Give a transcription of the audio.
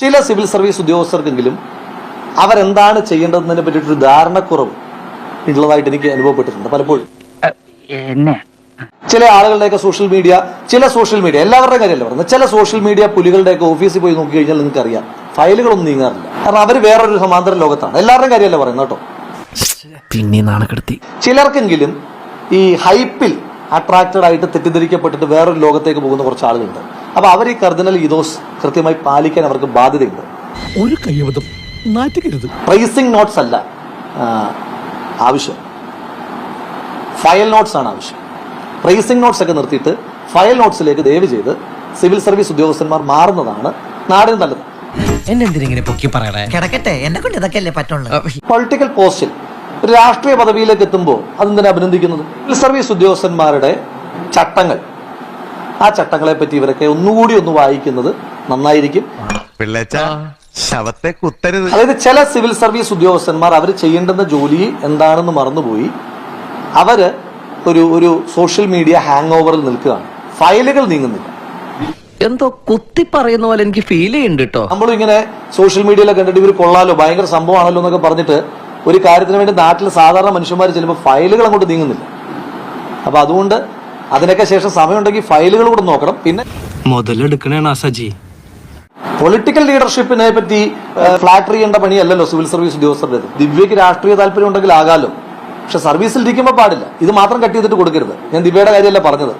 ചില civil service ഉദ്യോഗസ്ഥർക്കെങ്കിലും അവരെന്താണ് ചെയ്യേണ്ടതെന്നതിനെ പറ്റിയിട്ടൊരു ധാരണക്കുറവ് ഉള്ളതായിട്ട് എനിക്ക് അനുഭവപ്പെട്ടിട്ടുണ്ട് പലപ്പോഴും. എന്നെ. ചില ആളുകളുടെയൊക്കെ സോഷ്യൽ മീഡിയ ചില സോഷ്യൽ മീഡിയ എല്ലാവരുടെയും കാര്യമല്ല പറഞ്ഞത്? ചില സോഷ്യൽ മീഡിയ പുലികളുടെയൊക്കെ ഓഫീസിൽ പോയി നോക്കി കഴിഞ്ഞാൽ നിങ്ങൾക്ക് അറിയാം ഫയലുകളൊന്നും നീങ്ങാറില്ല. കാരണം അവർ വേറൊരു സമാന്തര ലോകത്താണ്. എല്ലാവരുടെയും കാര്യമല്ല പറയുന്നത് കേട്ടോ? പിന്നെ നാണക്കെടുത്തി. ചിലർക്കെങ്കിലും ഈ ഹൈപ്പിൽ അട്രാക്റ്റഡ് ആയിട്ട് തെറ്റിദ്ധരിക്കപ്പെട്ടിട്ട് വേറൊരു ലോകത്തേക്ക് പോകുന്ന കുറച്ച് ആളുകളുണ്ട്. അപ്പൊ അവർ ഈ കർദിനൽ ഇതോസ് കൃത്യമായി പാലിക്കാൻ അവർക്ക് ബാധ്യതയുണ്ട്. ഒരു കയ്യബദ്ധം നാറ്റുകരുത് പ്രൈസിംഗ് നോട്ട്സ് അല്ല ആവശ്യം. ഫയൽ നോട്ട്സ് ആണ് ആവശ്യം. പ്രൈസിംഗ് നോട്ട്സ് ഒക്കെ നിർത്തിയിട്ട് ഫയൽ നോട്ട്സിലേക്ക് ദയവ് ചെയ്ത് സിവിൽ സർവീസ് ഉദ്യോഗസ്ഥന്മാർ മാറുന്നതാണ് നാടിന് നല്ലത്. പൊളിറ്റിക്കൽ പോസ്റ്റിൽ ഒരു രാഷ്ട്രീയ പദവിയിലേക്ക് എത്തുമ്പോൾ അതെന്തിനാ അഭിനന്ദിക്കുന്നത്? സിവിൽ സർവീസ് ഉദ്യോഗസ്ഥന്മാരുടെ ചട്ടങ്ങൾ. ആ ചട്ടങ്ങളെ പറ്റി ഇവരൊക്കെ ഒന്നുകൂടി ഒന്ന് വായിക്കുന്നത് നന്നായിരിക്കും. ശവത്തെ കുത്തരുത്. അതായത് ചില സിവിൽ സർവീസ് ഉദ്യോഗസ്ഥന്മാർ അവർ ചെയ്യേണ്ടുന്ന ജോലി എന്താണെന്ന് മറന്നുപോയി. അവർ ഒരു ഒരു സോഷ്യൽ മീഡിയ ഹാങ് ഓവറിൽ നിൽക്കുകയാണ്. ഫയലുകൾ നീങ്ങുന്നില്ല. എന്തോ കുത്തി പറയുന്ന പോലെ എനിക്ക് ഫീൽ ചെയ്യുന്നുണ്ട് കേട്ടോ നമ്മളും ഇങ്ങനെ സോഷ്യൽ മീഡിയയിലൊക്കെ കണ്ടിട്ട് ഇവർ കൊള്ളാലോ ഭയങ്കര സംഭവമാണല്ലോ എന്നൊക്കെ പറഞ്ഞിട്ട് ഒരു കാര്യത്തിന് വേണ്ടി നാട്ടിൽ സാധാരണ മനുഷ്യന്മാർ ചെല്ലുമ്പോൾ ഫയലുകൾ അങ്ങോട്ട് നീങ്ങുന്നില്ല. അപ്പൊ അതുകൊണ്ട് അതിനൊക്കെ ശേഷം സമയമുണ്ടെങ്കിൽ ഫയലുകൾ കൂടെ നോക്കണം. പിന്നെ മുതലെടുക്കണേ സജി പൊളിറ്റിക്കൽ ലീഡർഷിപ്പിനെ പറ്റി ഫ്ലാറ്റർ ചെയ്യേണ്ട പണിയല്ലല്ലോ സിവിൽ സർവീസ് ഉദ്യോഗസ്ഥരുടെ ദിവ്യക്ക് രാഷ്ട്രീയ താല്പര്യം ഉണ്ടെങ്കിൽ ആകാലോ. പക്ഷെ സർവീസിൽ ഇരിക്കുമ്പോൾ പാടില്ല. ഇത് മാത്രം കട്ട് ചെയ്തിട്ട് കൊടുക്കരുത്. ഞാൻ ദിവ്യയുടെ കാര്യമല്ല പറഞ്ഞത്.